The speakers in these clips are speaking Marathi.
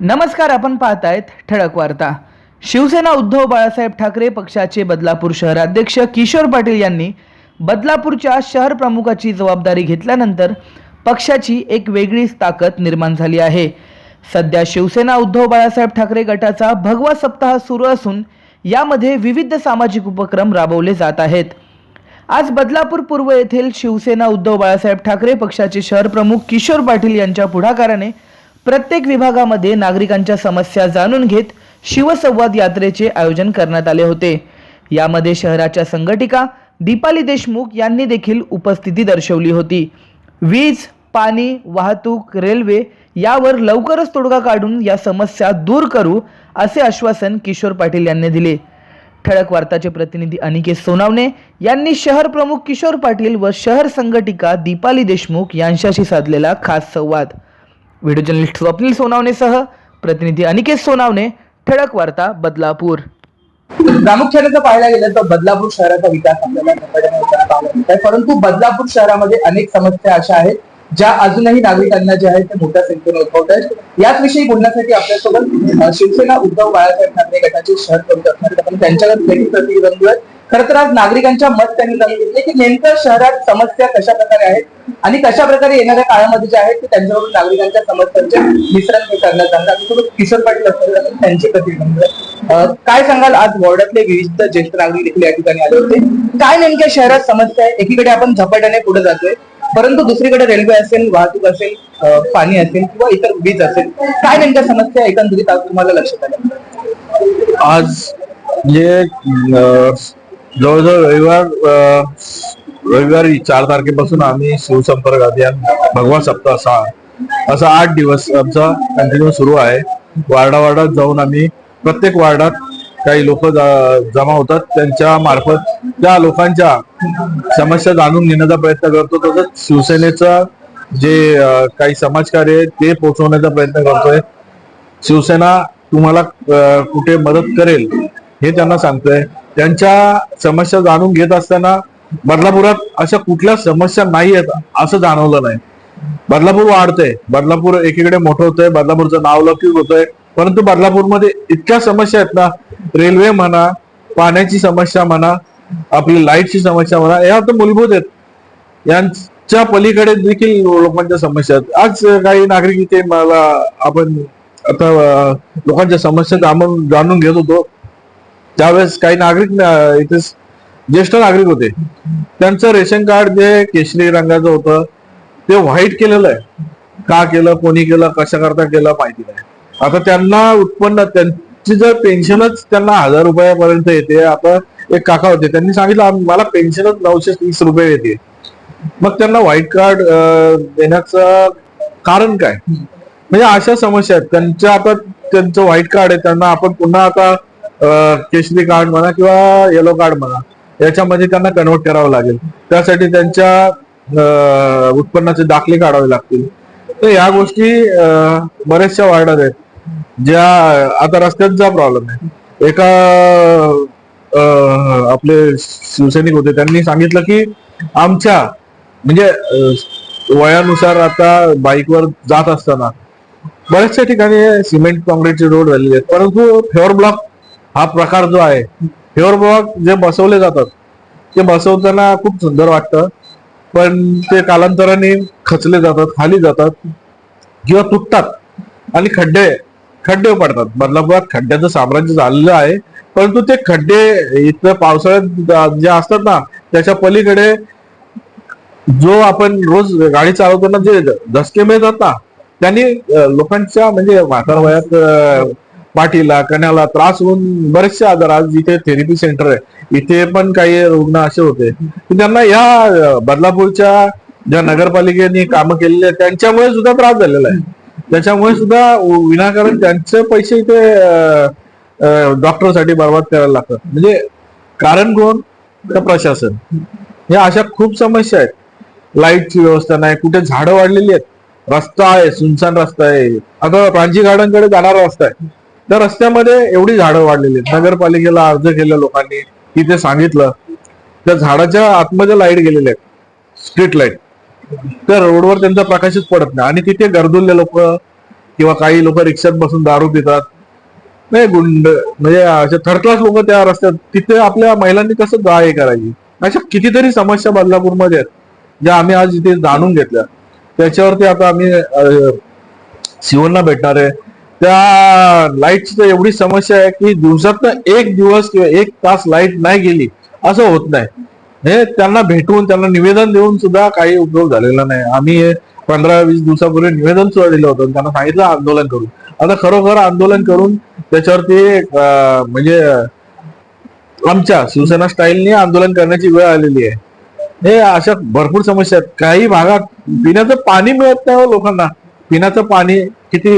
नमस्कार आपण पाहतायत ठळक वार्ता. शिवसेना उद्धव बाळासाहेब ठाकरे पक्षाचे बदलापूर शहराध्यक्ष किशोर पाटील यांनी बदलापूरच्या शहर प्रमुखाची जबाबदारी घेतल्यानंतर पक्षाची एक वेगळीच ताकद निर्माण झाली आहे. सध्या शिवसेना उद्धव बाळासाहेब ठाकरे गटाचा भगवा सप्ताह सुरू असून यामध्ये विविध सामाजिक उपक्रम राबवले जात आहेत. आज बदलापूर पूर्व येथील शिवसेना उद्धव बाळासाहेब ठाकरे पक्षाचे शहर प्रमुख किशोर पाटील यांच्या पुढाकाराने प्रत्येक विभागामध्ये नागरिकांच्या समस्या जाणून घेत शिवसंवाद यात्रेचे आयोजन करण्यात आले होते. यामध्ये शहराच्या संघटिका दीपाली देशमुख यांनी देखील उपस्थिती दर्शवली होती. वीज पाणी वाहतूक रेल्वे यावर लवकरच तोडगा काढून या समस्या दूर करू असे आश्वासन किशोर पाटील यांनी दिले. ठळक वार्ताचे प्रतिनिधी अनिकेत सोनावणे यांनी शहर प्रमुख किशोर पाटील व शहर संघटिका दीपाली देशमुख यांच्याशी साधलेला खास संवाद. व्हिडिओ जर्नलिस्ट स्वप्नील सोनावणेसह प्रतिनिधी अनिकेत सोनावणे ठळक वार्ता बदलापूर. प्रामुख्याने जर पाहायला गेलं तर बदलापूर शहराचा विकास आपल्याला परंतु बदलापूर शहरामध्ये अनेक समस्या अशा आहेत ज्या अजूनही नागरिकांना जे आहेत ते मोठ्या संख्येने उद्भवत आहेत. याच विषयी बोलण्यासाठी आपल्यासोबत शिवसेना उद्धव बाळासाहेब ठाकरे गटाचे शहर प्रमुख असणार आहेत. आपण त्यांच्याकडे प्रतिनिधी खर तर आज नागरिकांच्या मत त्यांनी जाणून घेतले की नेमकं शहरात समस्या कशा प्रकारे आहेत आणि कशा प्रकारे येणाऱ्या काळामध्ये जे आहेत ते त्यांच्याकडून नागरिकांच्या समस्यांचे मिश्रण करण्यात जाणार आपल्यासोबत किशोर पाटील त्यांचे प्रतिबंध काय सांगाल? आज वॉर्डातले विविध ज्येष्ठ नागरिक देखील या ठिकाणी आले होते. काय नेमक्या शहरात समस्या आहे? एकीकडे आपण झपाट्याने पुढे जातोय. परंतु दुसरीकडे रेल्वे असेल वाहतूक असेल पाणी असेल किंवा इतर वीज असेल काय नेमक्या समस्या एकंदरीत आज तुम्हाला लक्षात आल्या? आज म्हणजे जवळजवळ रविवार रविवारी चार तारखेपासून आम्ही शिवसंपर्क अभियान भगवा सप्ताह सहा असा आठ दिवस आमचा कंटिन्यू सुरू आहे. वार्डा वार्डात जाऊन आम्ही प्रत्येक वार्डात काही लोक जमा होतात. त्यांच्या मार्फत त्या लोकांच्या समस्या जाणून घेण्याचा प्रयत्न करतो. तसंच शिवसेनेचा जे काही समाजकार्य आहे ते पोहोचवण्याचा प्रयत्न करतोय. शिवसेना तुम्हाला कुठे मदत करेल हे त्यांना सांगतोय त्यांच्या समस्या जाणून घेत असताना बदलापुरात अशा कुठल्या समस्या नाही आहेत असं जाणवलं नाही. बदलापूर वाढतंय. बदलापूर एकीकडे मोठं होतंय बदलापूरचं नाव लौकिक होतंय. परंतु बदलापूरमध्ये इतक्या समस्या आहेत ना रेल्वे म्हणा पाण्याची समस्या म्हणा आपली लाईटची समस्या म्हणा या तर मूलभूत आहेत. यांच्या पलीकडे देखील लोकांच्या समस्या आहेत. आज काही नागरिक इथे मला आपण आता लोकांच्या समस्या जाणून जाणून घेत होतो. त्यावेळेस काही नागरिक इथे ज्येष्ठ नागरिक होते त्यांचं रेशन कार्ड जे केशरी रंगाचं होतं ते व्हाईट केलेलं आहे. का केलं कोणी केलं कशा करता केलं माहिती नाही. आता त्यांना उत्पन्न त्यांची जर पेन्शनच त्यांना हजार रुपयापर्यंत येते. आता एक काका होते त्यांनी सांगितलं मला पेन्शनच नऊशे तीस रुपये येते. मग त्यांना व्हाईट कार्ड देण्याचं कारण काय? म्हणजे अशा समस्या आहेत. त्यांच्या आता त्यांचं व्हाईट कार्ड आहे त्यांना आपण पुन्हा आता केशरी कार्ड म्हणा किंवा येलो कार्ड म्हणा याच्यामध्ये त्यांना कन्व्हर्ट करावं लागेल. त्यासाठी त्यांच्या उत्पन्नाचे दाखले काढावे लागतील. तर या गोष्टी बऱ्याचशा वाढत आहेत. ज्या आता रस्त्यांचा प्रॉब्लेम आहे. एका आपले शिवसैनिक होते त्यांनी सांगितलं की आमच्या म्हणजे वयानुसार आता बाईकवर जात असताना बऱ्याचशा ठिकाणी सिमेंट कॉन्क्रीटचे रोड झालेले आहेत. परंतु फेवर ब्लॉक हा प्रकार जो आहे फेवर ब्लॉक जे बसवले जातात ते बसवताना खूप सुंदर वाटतं. पण ते कालांतराने खचले जातात खाली जातात किंवा तुटतात आणि खड्डे खड्डे पडतात. बदलापुरात खड्ड्याचं साम्राज्य झालेलं आहे परंतु ते खड्डे इथं पावसाळ्यात जे असतात ना त्याच्या पलीकडे जो आपण रोज गाडी चालवताना जे धसके मिळतात ना त्यांनी लोकांच्या म्हणजे म्हातार वयात पाठीला कण्याला त्रास होऊन बरेचसे आजार आज इथे थेरपी सेंटर आहे. इथे पण काही रुग्ण असे होते. त्यांना या बदलापूरच्या ज्या नगरपालिकेने कामं केलेली आहेत त्यांच्यामुळे सुद्धा त्रास झालेला आहे. त्याच्यामुळे सुद्धा विनाकारण त्यांचे पैसे इथे डॉक्टरसाठी बर्बाद करायला लागतात. म्हणजे कारण कोण? तर प्रशासन. या अशा खूप समस्या आहेत. लाईटची व्यवस्था नाही. कुठे झाडं वाढलेली आहेत. रस्ता आहे सुनसान रस्ता आहे. आता रांजी गार्डनकडे जाणारा रस्ता आहे. त्या रस्त्यामध्ये एवढी झाडं वाढलेली आहेत. नगरपालिकेला अर्ज केला लोकांनी. तिथे सांगितलं. त्या झाडाच्या आतमध्ये लाइट गेलेल्या आहेत. स्ट्रीट लाइट त्या रोडवर त्यांचा प्रकाशच पडत नाही. आणि तिथे गर्दुल्ले लोक किंवा काही लोक रिक्षात बसून दारू पितात. नाही गुंड म्हणजे अशा थर्ड क्लास लोक त्या रस्त्यात तिथे आपल्या महिलांनी कसं गा हे करायची? अशा कितीतरी समस्या बदलापूरमध्ये आहेत ज्या आम्ही आज इथे जाणून घेतल्या. त्याच्यावरती आता आम्ही शिवणला भेटणार आहे. त्या लाईटची तर एवढी समस्या आहे की दिवसातनं एक दिवस किंवा एक तास लाइट नाही गेली असं होत नाही. हे त्यांना भेटून त्यांना निवेदन देऊन सुद्धा काही उपयोग झालेला नाही. आम्ही पंधरा वीस दिवसापूर्वी निवेदन सुद्धा दिलं होतं त्यांना सांगितलं आंदोलन करून. आता खरोखर आंदोलन करून त्याच्यावरती म्हणजे आमच्या शिवसेना स्टाईलने आंदोलन करण्याची वेळ आलेली आहे. हे अशा भरपूर समस्या आहेत. काही भागात पिण्याचं पाणी मिळत नाही हो लोकांना. पिण्याचं पाणी किती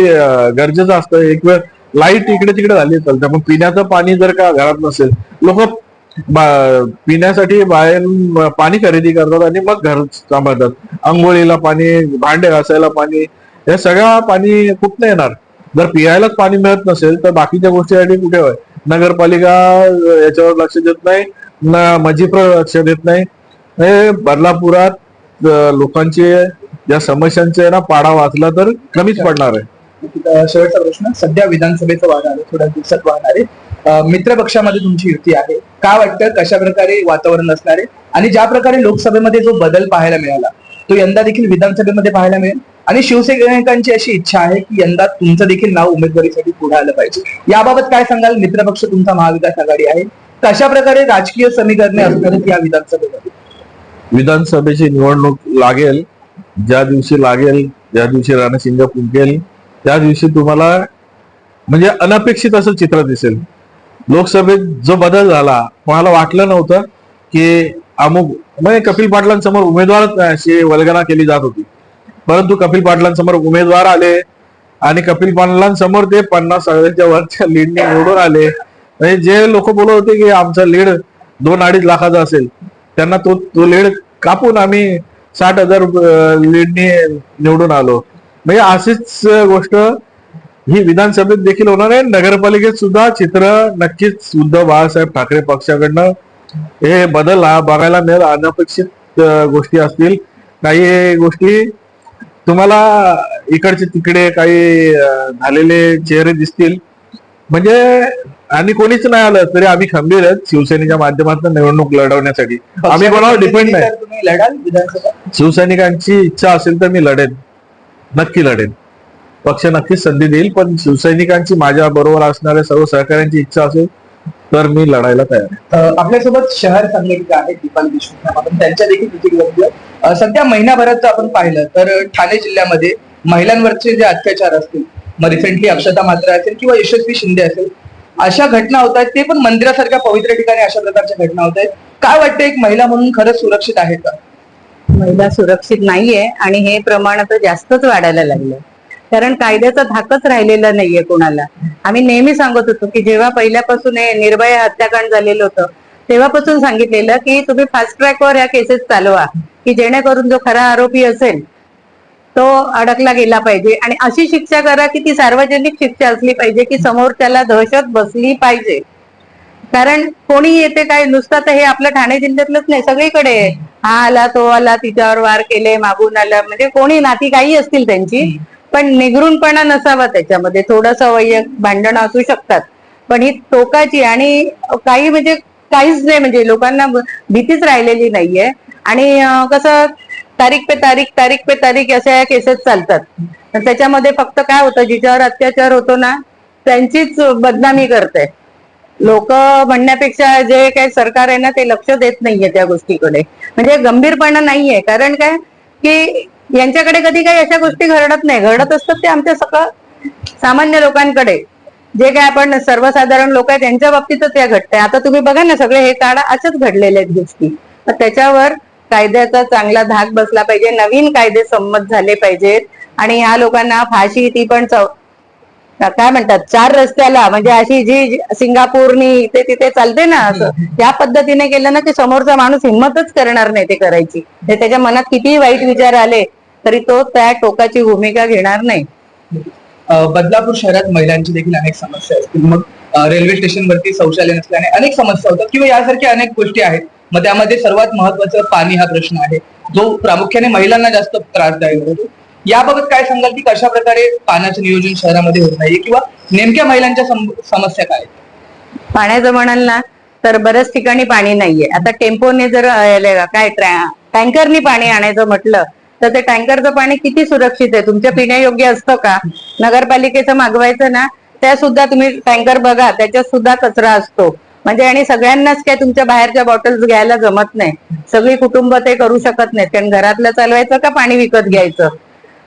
गरजेचं असतं? एक वेळ लाइट इकडे तिकडे झाली चालते पण पिण्याचं पाणी जर का घरात नसेल लोक पिण्यासाठी बाहेर पाणी खरेदी करतात आणि मग घर सांभाळतात. आंघोळीला पाणी भांडे घासायला पाणी हे सगळं पाणी कुठनं येणार. जर पियायलाच पाणी मिळत नसेल तर बाकीच्या गोष्टीसाठी कुठे होय? नगरपालिका याच्यावर लक्ष देत नाही ना मजिप्र लक्ष देत नाही. हे बदलापुरात लोकांचे या समस्यांचे ना पाडा वाचला तर कमीच पडणार आहे. शेवटचा प्रश्न. सध्या विधानसभेचं वाहन आहे थोड्या दिवसात वाहणार आहे. मित्र पक्षामध्ये तुमची युती आहे. का वाटतं? कशा प्रकारे वातावरण असणार आहे? आणि ज्या प्रकारे लोकसभेमध्ये जो बदल पाहायला मिळाला तो यंदा देखील विधानसभेमध्ये पाहायला मिळेल? आणि शिवसैनिकांची अशी इच्छा आहे की यंदा तुमचं देखील नाव उमेदवारीसाठी पुढे आलं पाहिजे. याबाबत काय सांगाल? मित्रपक्ष तुमचा महाविकास आघाडी आहे. कशा प्रकारे राजकीय समीकरणे असणार या विधानसभेमध्ये? विधानसभेची निवडणूक लागेल. ज्या दिवशी लागेल ज्या दिवशी रणशिंग फुंकेल त्या दिवशी तुम्हाला म्हणजे अनपेक्षित असं चित्र दिसेल. लोकसभेत जो बदल झाला कोणाला वाटलं नव्हतं की अमुक म्हणजे कपिल पाटलांसमोर उमेदवारच अशी वल्गना केली जात होती. परंतु कपिल पाटलांसमोर उमेदवार आले आणि कपिल पाटलांसमोर ते पन्नास हजाराच्या वरच्या लीडने निवडून आले. म्हणजे जे लोक बोलत होते की आमचा लीड दोन अडीच लाखाचा असेल त्यांना तो तो लीड कापून आम्ही साठ हजार लीडने निवडून आलो. म्हणजे अशीच गोष्ट ही विधानसभेत देखील होणार आहे. नगरपालिकेत सुद्धा चित्र नक्कीच उद्धव बाळासाहेब ठाकरे पक्षाकडनं हे बदल हा बघायला मिळेल. अनपेक्षित गोष्टी असतील. काही गोष्टी तुम्हाला इकडचे तिकडे काही झालेले चेहरे दिसतील. म्हणजे आणि कोणीच नाही आलं तरी आम्ही खंबीर आहेत शिवसेनेच्या माध्यमातून निवडणूक लढवण्यासाठी. आम्ही कोणावर डिपेंड नाही. लढाल विधानसभा? शिवसैनिकांची इच्छा असेल तर मी लढेन. नक्की लढेन. पक्ष नक्कीच संधी देईल पण शिवसैनिकांची माझ्या बरोबर असणाऱ्या सर्व सहकाऱ्यांची इच्छा असेल तर मी लढायला तयार आहे. आपल्यासोबत शहर संघटक आहेत दीपाली देशमुख त्यांच्या देखील सध्या महिनाभरात जर आपण पाहिलं तर ठाणे जिल्ह्यामध्ये महिलांवरचे जे अत्याचार असतील मग रिसेंटली अक्षता मात्रा असेल किंवा यशस्वी शिंदे असेल अशा घटना होत आहेत ते पण मंदिरासारख्या पवित्र ठिकाणी अशा प्रकारच्या घटना होत आहेत. काय वाटतं एक महिला म्हणून खरंच सुरक्षित आहे का? महिला सुरक्षित नाहीये आणि हे प्रमाण आता जास्तच वाढायला लागलं कारण कायद्याचा धाकच राहिलेला नाहीये कोणाला. आम्ही नेहमी सांगत होतो की जेव्हा पहिल्यापासून हे निर्भया हत्याकांड झालेलं होतं तेव्हापासून सांगितलेलं की तुम्ही फास्ट ट्रॅकवर ह्या केसेस चालवा की जेणेकरून जो खरा आरोपी असेल तो अडकला गेला पाहिजे. आणि अशी शिक्षा करा की ती सार्वजनिक शिक्षा असली पाहिजे की समोर त्याला दहशत बसली पाहिजे. कारण कोणी येते काय नुसतं तर हे आपल्या ठाणे जिल्ह्यातलंच नाही सगळीकडे हा आला तो आला तिच्यावर वार केले मागून आला. म्हणजे कोणी नाती काही असतील त्यांची पण निगरूनपणा नसावा त्याच्यामध्ये. थोडस वैयक भांडणं असू शकतात. पण ही टोकाची आणि काही म्हणजे काहीच नाही म्हणजे लोकांना भीतीच राहिलेली नाहीये. आणि कसं तारीख पे तारीख तारीख पे तारीख अशा या केसेस चालतात. त्याच्यामध्ये फक्त काय होतं जिच्यावर अत्याचार होतो ना त्यांचीच बदनामी करते. लोक म्हणण्यापेक्षा जे काही सरकार आहे ना ते लक्ष देत नाहीये त्या गोष्टीकडे. म्हणजे गंभीरपणा नाहीये. कारण काय? की यांच्याकडे कधी काही अशा गोष्टी घडत नाही. घडत असतात ते आमच्या सगळं सामान्य लोकांकडे. जे काय आपण सर्वसाधारण लोक आहेत त्यांच्या बाबतीतच त्या घडतंय. आता तुम्ही बघा ना सगळे हे काळा अशाच घडलेल्या आहेत गोष्टी. त्याच्यावर कायद्याचा चांगला धाक बसला पाहिजे नवीन कायदे संमत झाले पाहिजेत. आणि ह्या लोकांना फाशी ती पण चौ- काय म्हणतात चार रस्त्याला म्हणजे अशी जी सिंगापूरनी इथे तिथे चालते ना असं त्या पद्धतीने केलं ना की समोरचा माणूस हिंमतच करणार नाही ते करायची. ते त्याच्या मनात कितीही वाईट विचार आले तरी तो त्या टोकाची भूमिका घेणार नाही. बदलापूर शहरात महिलांची देखील अनेक समस्या असतील मग रेल्वे रेल्वे स्टेशनवरती शौचालय नसल्याने अनेक समस्या होतात किंवा यासारख्या अनेक गोष्टी आहेत. मग त्यामध्ये सर्वात महत्वाचं पाणी हा प्रश्न आहे. जो प्रामुख्याने महिलांना जास्त त्रासदायक होतो. याबाबत काय सांगाल की कशा प्रकारे पाण्याचं नियोजन शहरामध्ये होत नाहीये किंवा नेमक्या महिलांच्या समस्या काय पाण्याचं म्हणाल ना तर बऱ्याच ठिकाणी पाणी नाहीये. आता टेम्पोने जर काय टँकरनी पाणी आणायचं म्हटलं तर ते टँकरचं पाणी किती सुरक्षित आहे? तुमच्या पिण्यायोग्य असतं का? नगरपालिकेचं मागवायचं ना त्या सुद्धा तुम्ही टँकर बघा त्याच्यात सुद्धा कचरा असतो. म्हणजे आणि सगळ्यांनाच काय तुमच्या बाहेरच्या बॉटल्स घ्यायला जमत नाही. सगळी कुटुंब ते करू शकत नाहीत. कारण घरातलं चालवायचं का पाणी विकत घ्यायचं?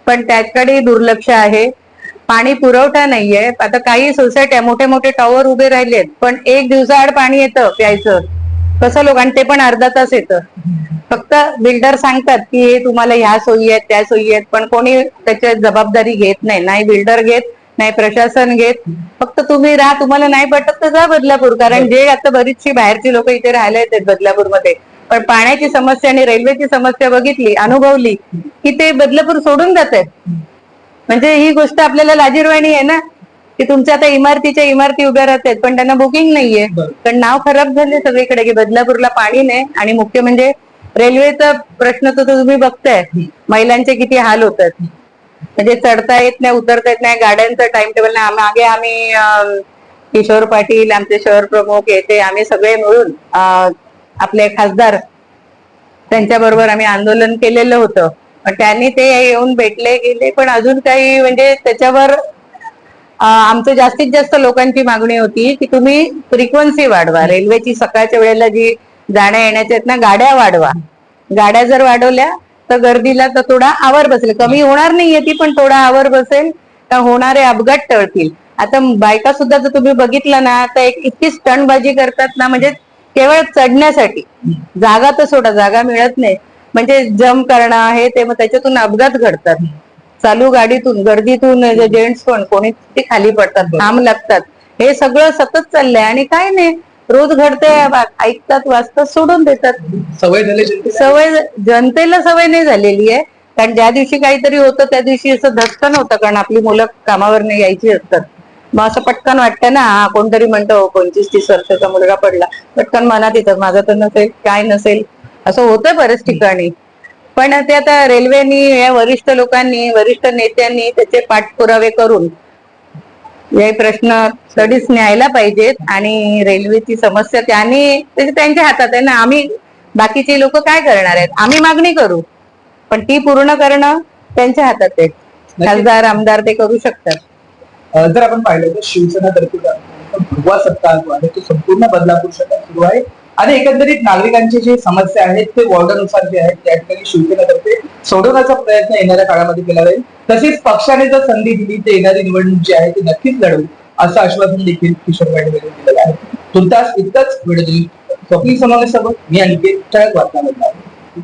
पण त्याकडे दुर्लक्ष आहे. पाणी पुरवठा नाहीये. आता काही सोसायट्या मोठे मोठे टॉवर उभे राहिलेत. पण एक दिवसाआड पाणी येतं प्यायचं. कसं लोक आणि ते पण अर्धा तास येतं. फक्त बिल्डर सांगतात की हे तुम्हाला ह्या सोयी आहेत त्या सोयी आहेत. पण कोणी त्याची जबाबदारी घेत नाही. नाही बिल्डर घेत नाही प्रशासन घेत. फक्त तुम्ही राहा तुम्हाला नाही पटत तर जा बदलापूर. कारण जे आता बरीचशी बाहेरची लोक इथे राहायला येतात बदलापूरमध्ये. पण पाण्याची समस्या आणि रेल्वेची समस्या बघितली अनुभवली की ते बदलापूर सोडून जात आहेत. म्हणजे ही गोष्ट आपल्याला लाजीरवाणी आहे ना की तुमच्या आता इमारतीच्या इमारती उभ्या राहतात पण त्यांना बुकिंग नाहीये. पण नाव खराब झाले सगळीकडे की बदलापूरला पाणी नाही आणि मुख्य म्हणजे रेल्वेचा प्रश्न तर तुम्ही बघताय. महिलांचे किती हाल होतात. म्हणजे चढता येत नाही उतरता येत नाही गाड्यांचं टाइम टेबल नाही मागे आम्ही किशोर पाटील आमचे शहर प्रमुख येते आम्ही सगळे मिळून आपले खासदार त्यांच्या बरोबर आम्ही आंदोलन केलेलं होतं. पण त्यांनी ते येऊन भेटले गेले पण अजून काही म्हणजे त्याच्यावर आमचं जास्तीत जास्त लोकांची मागणी होती की तुम्ही फ्रिक्वन्सी वाढवा. रेल्वेची सकाळच्या वेळेला जी जाण्या येण्याच्या आहेत ना गाड्या वाढवा. गाड्या जर वाढवल्या तर गर्दीला तर थोडा आवर बसेल. कमी होणार नाहीये ती पण थोडा आवर बसेल. तर होणारे अपघात टळतील. आता बायका सुद्धा जर तुम्ही बघितलं ना तर एक इतकी स्टंटबाजी करतात ना म्हणजे केवळ चढण्यासाठी. जागा तर सोडा जागा मिळत नाही. म्हणजे जम करणं हे ते मग त्याच्यातून अपघात घडतात. चालू गाडीतून गर्दीतून जेंट्स पण कोणी ते खाली पडतात थांब लागतात. हे सगळं सतत चाललंय आणि काय नाही. रोज घडतंय बा- ऐकतात वाचतात सोडून देतात. सवय झाली? सवय जनतेला सवय नाही झालेली आहे. कारण ज्या दिवशी काहीतरी होतं त्या दिवशी असं धक्कन होतं कारण आपली मुलं कामावर नाही यायची असतात. मग असं पटकन वाटतं ना हा कोणतरी म्हणतो पंचवीस तीस वर्षाचा मुलगा पडला. पटकन मनात येतं माझं तर नसेल काय नसेल. असं होतं बऱ्याच ठिकाणी. पण ते आता रेल्वेनी या वरिष्ठ लोकांनी वरिष्ठ नेत्यांनी त्याचे पाठपुरावे करून हे प्रश्न स्टडीज न्यायला पाहिजेत आणि रेल्वेची समस्या त्यांनी त्यांच्या हातात आहे ना. आम्ही बाकीचे लोक काय करणार आहेत? आम्ही मागणी करू पण ती पूर्ण करणं त्यांच्या हातात आहे. खासदार आमदार ते करू शकतात. जर आपण पाहिलं तर शिवसेना तर्फे भगवा सत्ता जो आहे तो संपूर्ण बदलापूर शहरात सुरू आहे. आणि एकंदरीत नागरिकांचे जी समस्या आहेत ते वॉर्डनुसार जे आहेत त्या ठिकाणी शिवसेनेतर्फे सोडवण्याचा प्रयत्न येणाऱ्या काळामध्ये केला जाईल. तसेच पक्षाने जर संधी दिली तर येणारी निवडणूक जी आहे ती नक्कीच लढवू असं आश्वासन देखील किशोर पाटील यांनी दिलेलं आहे. तुर्तास इतकंच व्हिडिओ देईल. सोनवणे समाजासोबत मी अनिकेत ठळक बातम्या